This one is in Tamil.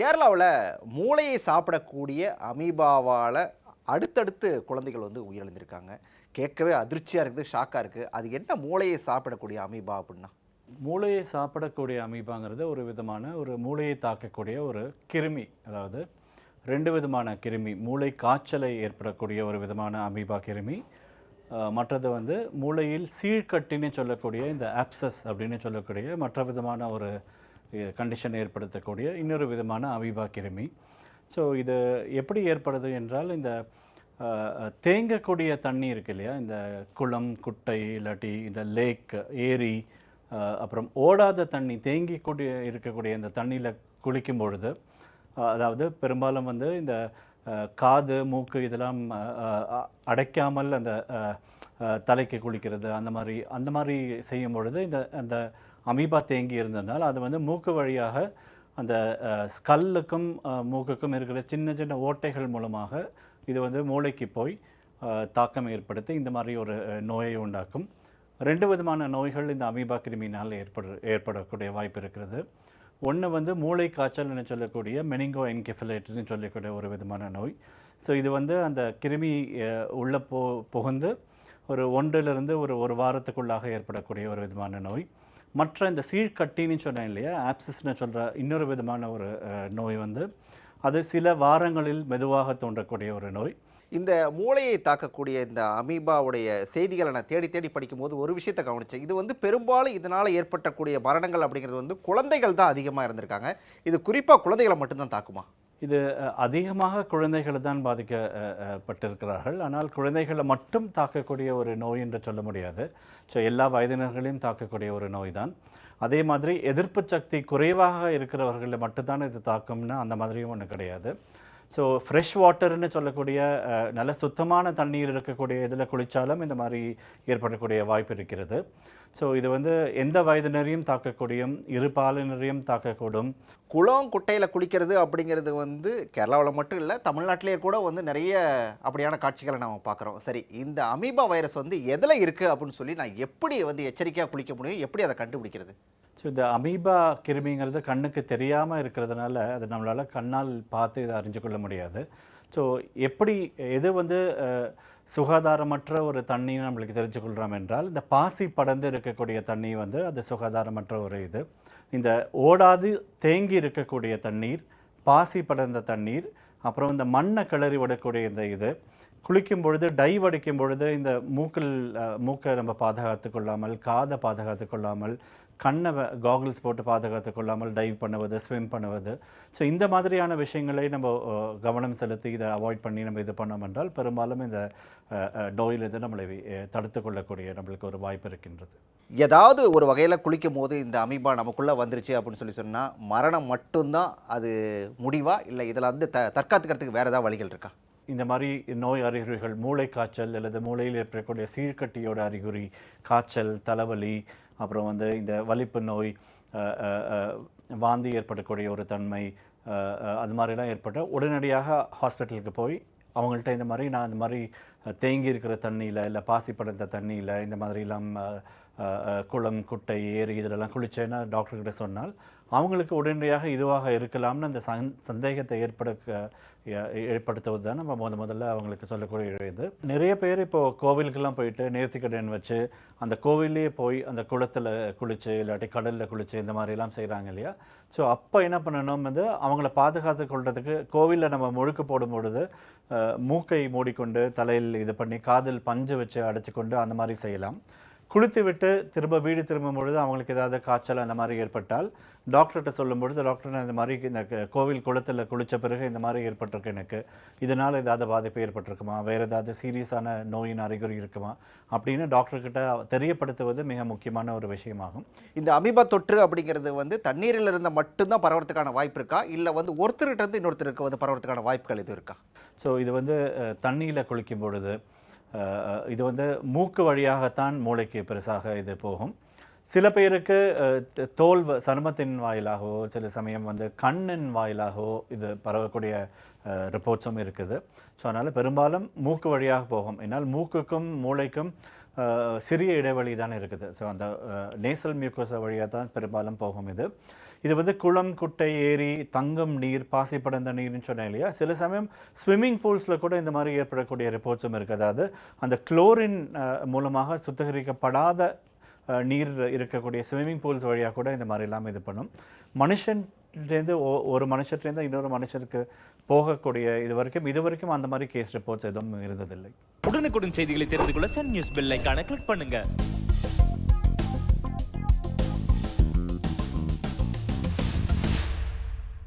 கேரளாவில் மூளையை சாப்பிடக்கூடிய அமீபாவால் அடுத்தடுத்து குழந்தைகள் வந்து உயிரிழந்திருக்காங்க. கேட்கவே அதிர்ச்சியாக இருக்குது ஷாக்காக இருக்குது. அது என்ன மூளையை சாப்பிடக்கூடிய அமீபா அப்படின்னா? மூளையை சாப்பிடக்கூடிய அமீபாங்கிறது ஒரு விதமான ஒரு மூளையை தாக்கக்கூடிய ஒரு கிருமி. அதாவது ரெண்டு விதமான கிருமி. மூளை காய்ச்சலை ஏற்படக்கூடிய ஒரு விதமான அமீபா கிருமி. மற்றது வந்து மூளையில் சீழ்கட்டின்னு சொல்லக்கூடிய இந்த ஆப்சஸ் அப்படின்னு சொல்லக்கூடிய மற்ற விதமான ஒரு கண்டிஷன் ஏற்படுத்தக்கூடிய இன்னொரு விதமான அமீபா கிருமி ஸோ இது எப்படி ஏற்படுது என்றால் இந்த தேங்கக்கூடிய தண்ணி இருக்கு இல்லையா? இந்த குளம் குட்டை இல்லாட்டி இந்த லேக் ஏரி அப்புறம் ஓடாத தண்ணி தேங்கி கூடிய இருக்கக்கூடிய இந்த தண்ணியில் குளிக்கும் பொழுது அதாவது பெரும்பாலும் வந்து இந்த காது மூக்கு இதெல்லாம் அடைக்காமல் அந்த தலைக்கு குளிக்கிறது அந்த மாதிரி அந்த மாதிரி செய்யும் பொழுது இந்த அந்த அமீபா தேங்கி இருந்ததுனால் அது வந்து மூக்கு வழியாக அந்த ஸ்கல்லுக்கும் மூக்குக்கும் இருக்கிற சின்ன சின்ன ஓட்டைகள் மூலமாக இது வந்து மூளைக்கு போய் தாக்கம் ஏற்படுத்தி இந்த மாதிரி ஒரு நோயை உண்டாக்கும். ரெண்டு விதமான நோய்கள் இந்த அமீபா கிருமியினால் ஏற்படு ஏற்படக்கூடிய வாய்ப்பு இருக்கிறது. ஒன்று வந்து மூளை காய்ச்சல்னு சொல்லக்கூடிய மெனிங்கோ என்கெஃபலைட்டிஸ்னு சொல்லக்கூடிய ஒரு விதமான நோய். ஸோ இது வந்து அந்த கிருமி உள்ளே போ புகுந்து ஒரு ஒன்றிலிருந்து ஒரு ஒரு வாரத்துக்குள்ளாக ஏற்படக்கூடிய ஒரு விதமான நோய். மற்ற இந்த சீழ்கட்டின்னு சொன்னேன் இல்லையா? ஆப்சிஸ்னு சொல்கிற இன்னொரு விதமான ஒரு நோய் வந்து அது சில வாரங்களில் மெதுவாக தோன்றக்கூடிய ஒரு நோய். இந்த மூளையை தாக்கக்கூடிய இந்த அமீபாவுடைய செய்திகளை நான் தேடி தேடி படிக்கும்போது ஒரு விஷயத்தை கவனிச்சேன். இது வந்து பெரும்பாலும் இதனால் ஏற்பட்டக்கூடிய மரணங்கள் அப்படிங்கிறது வந்து குழந்தைகள் தான் அதிகமாக இருந்திருக்காங்க. இது குறிப்பாக குழந்தைகளை மட்டும்தான் தாக்குமா? இது அதிகமாக குழந்தைகள் தான் பாதிக்கப்பட்டிருக்கிறார்கள் ஆனால் குழந்தைகளை மட்டும் தாக்கக்கூடிய ஒரு நோய் என்று சொல்ல முடியாது. ஸோ எல்லா வயதினர்களையும் தாக்கக்கூடிய ஒரு நோய் தான். அதே மாதிரி எதிர்ப்பு சக்தி குறைவாக இருக்கிறவர்களை மட்டும்தான் இது தாக்கும்னா அந்த மாதிரியும் ஒன்று கிடையாது. ஸோ ஃப்ரெஷ் வாட்டர்னு சொல்லக்கூடிய நல்ல சுத்தமான தண்ணீர் இருக்கக்கூடிய இதில் குளித்தாலும் இந்த மாதிரி ஏற்படக்கூடிய வாய்ப்பு இருக்கிறது. ஸோ இது வந்து எந்த வயதினரையும் தாக்கக்கூடியும் இரு பாலினரையும் தாக்கக்கூடும். குளம் குட்டையில் குளிக்கிறது அப்படிங்கிறது வந்து கேரளாவில் மட்டும் இல்லை தமிழ்நாட்டிலேயே கூட வந்து நிறைய அப்படியான காட்சிகளை நம்ம பார்க்குறோம். சரி இந்த அமீபா வைரஸ் வந்து எதில் இருக்குது அப்படின்னு சொல்லி நான் எப்படி வந்து எச்சரிக்கையாக குளிக்க முடியும்? எப்படி அதை கண்டுபிடிக்கிறது? ஸோ இந்த அமீபா கிருமிங்கிறது கண்ணுக்கு தெரியாமல் இருக்கிறதுனால அது நம்மளால் கண்ணால் பார்த்து இதை அறிஞ்சு கொள்ள முடியாது. ஸோ எப்படி எது வந்து சுகாதாரமற்ற ஒரு தண்ணின்னு நம்மளுக்கு தெரிஞ்சு கொள்கிறோம் என்றால் இந்த பாசி படர்ந்து இருக்கக்கூடிய தண்ணி வந்து அது சுகாதாரமற்ற ஒரு இது. இந்த ஓடாது தேங்கி இருக்கக்கூடிய தண்ணீர் பாசி படர்ந்த தண்ணீர் அப்புறம் இந்த மண்ணை கிளறி விடக்கூடிய இந்த இது. குளிக்கும் பொழுது டைவ் அடிக்கும் பொழுது இந்த மூக்கில் மூக்கை நம்ம பாதுகாத்து கொள்ளாமல் காதை பாதுகாத்து கொள்ளாமல் கண்ணை காகுல்ஸ் போட்டு பாதுகாத்து கொள்ளாமல் டைவ் பண்ணுவது ஸ்விம் பண்ணுவது. ஸோ இந்த மாதிரியான விஷயங்களை நம்ம கவனம் செலுத்தி இதை அவாய்ட் பண்ணி நம்ம இது பண்ணோம் என்றால் பெரும்பாலும் இந்த டோயிலிருந்து நம்மளை தடுத்து கொள்ளக்கூடிய நம்மளுக்கு ஒரு வாய்ப்பு இருக்கின்றது. ஏதாவது ஒரு வகையில் குளிக்கும் போது இந்த அமீபா நமக்குள்ளே வந்துருச்சு அப்படின்னு சொல்லி சொன்னால் மரணம் மட்டும்தான் அது முடிவா? இல்லை இதில் வந்து த தற்காத்துக்கிறதுக்கு வேறு ஏதாவது வழிகள் இருக்கா? இந்த மாதிரி நோய் அறிகுறிகள் மூளை காய்ச்சல் அல்லது மூளையில் ஏற்படக்கூடிய சீழ்கட்டியோட அறிகுறி காய்ச்சல் தலைவலி அப்புறம் வந்து இந்த வலிப்பு நோய் வாந்தி ஏற்படக்கூடிய ஒரு தன்மை அது மாதிரிலாம் ஏற்பட்ட உடனடியாக ஹாஸ்பிட்டலுக்கு போய் அவங்கள்ட்ட இந்த மாதிரி நான் இந்த மாதிரி தேங்கி இருக்கிற தண்ணியில் இல்லை பாசி தண்ணியில் இந்த மாதிரிலாம் குளம் குட்டை ஏரி இதிலெல்லாம் குளிச்சேன்னா டாக்டர்கிட்ட சொன்னால் அவங்களுக்கு உடனடியாக இதுவாக இருக்கலாம்னு அந்த சந் சந்தேகத்தை ஏற்பட ஏற்படுத்துவது தான் நம்ம முத முதல்ல அவங்களுக்கு சொல்லக்கூடிய இது. நிறைய பேர் இப்போது கோவிலுக்கெல்லாம் போயிட்டு நேர்த்திக்கடன் வச்சு அந்த கோவில்லையே போய் அந்த குளத்தில் குளிச்சு இல்லாட்டி கடலில் குளிச்சு இந்த மாதிரிலாம் செய்கிறாங்க இல்லையா? ஸோ அப்போ என்ன பண்ணணும் வந்து அவங்கள பாதுகாத்து கொள்றதுக்கு கோவிலில் நம்ம முழுக்க போடும் பொழுது மூக்கை மூடிக்கொண்டு தலையில் இது பண்ணி காதில் பஞ்சு வச்சு அடைச்சிக்கொண்டு அந்த மாதிரி செய்யலாம். குளித்து விட்டு திரும்ப வீடு திரும்பும் பொழுது அவங்களுக்கு ஏதாவது காய்ச்சல் அந்த மாதிரி ஏற்பட்டால் டாக்டர்கிட்ட சொல்லும் பொழுது டாக்டர் இந்த மாதிரி இந்த கோவில் குளத்தில் குளித்த பிறகு இந்த மாதிரி ஏற்பட்டிருக்கு எனக்கு. இதனால் ஏதாவது பாதிப்பு ஏற்பட்டிருக்குமா? வேறு ஏதாவது சீரியஸான நோயின் அறிகுறி இருக்குமா? அப்படின்னு டாக்டர்கிட்ட தெரியப்படுத்துவது மிக முக்கியமான ஒரு விஷயமாகும். இந்த அமீபா தொற்று அப்படிங்கிறது வந்து தண்ணீரில் இருந்த மட்டும்தான் பரவறதுக்கான வாய்ப்பு இருக்கா? இல்லை வந்து ஒருத்தர்கிட்ட இருந்து இன்னொருத்தருக்கு வந்து பரவறதுக்கான வாய்ப்புகள் எதுவும் இருக்கா? ஸோ இது வந்து தண்ணியில் குளிக்கும் பொழுது இது வந்து மூக்கு வழியாகத்தான் மூளைக்கு பெருசாக இது போகும். சில பேருக்கு தோல் சருமத்தின் வாயிலாகவோ சில சமயம் வந்து கண்ணின் வாயிலாகவோ இது பரவக்கூடிய ரிப்போர்ட்ஸும் இருக்குது. ஸோ அதனால் பெரும்பாலும் மூக்கு வழியாக போகும். என்னால் மூக்குக்கும் மூளைக்கும் சிறிய இடைவெளி தான் இருக்குது. ஸோ அந்த நேசல் மியூக்கோசா வழியாக தான் பெரும்பாலும் போகும் இது. இது வந்து குளம் குட்டை ஏரி தங்கம் நீர் பாசி படர்ந்த நீர்னு சொன்னேன் இல்லையா? சில சமயம் ஸ்விம்மிங் பூல்ஸில் கூட இந்த மாதிரி ஏற்படக்கூடிய ரிப்போர்ட்ஸும் இருக்குது. அதாவது அந்த குளோரின் மூலமாக சுத்திகரிக்கப்படாத நீர் இருக்கக்கூடிய ஸ்விம்மிங் பூல்ஸ் வழியாக கூட இந்த மாதிரி எல்லாம் இது பண்ணும். மனுஷன்லேருந்து ஒரு மனுஷர்லேருந்து இன்னொரு மனுஷருக்கு போகக்கூடிய இது வரைக்கும் இது வரைக்கும் அந்த மாதிரி கேஸ் ரிப்போர்ட்ஸ் எதுவும் இருந்ததில்லை. உடனுக்குடன் செய்திகளை தெரிந்து கொள்ள சன் நியூஸ் பெல் ஐகானை கிளிக் பண்ணுங்கள்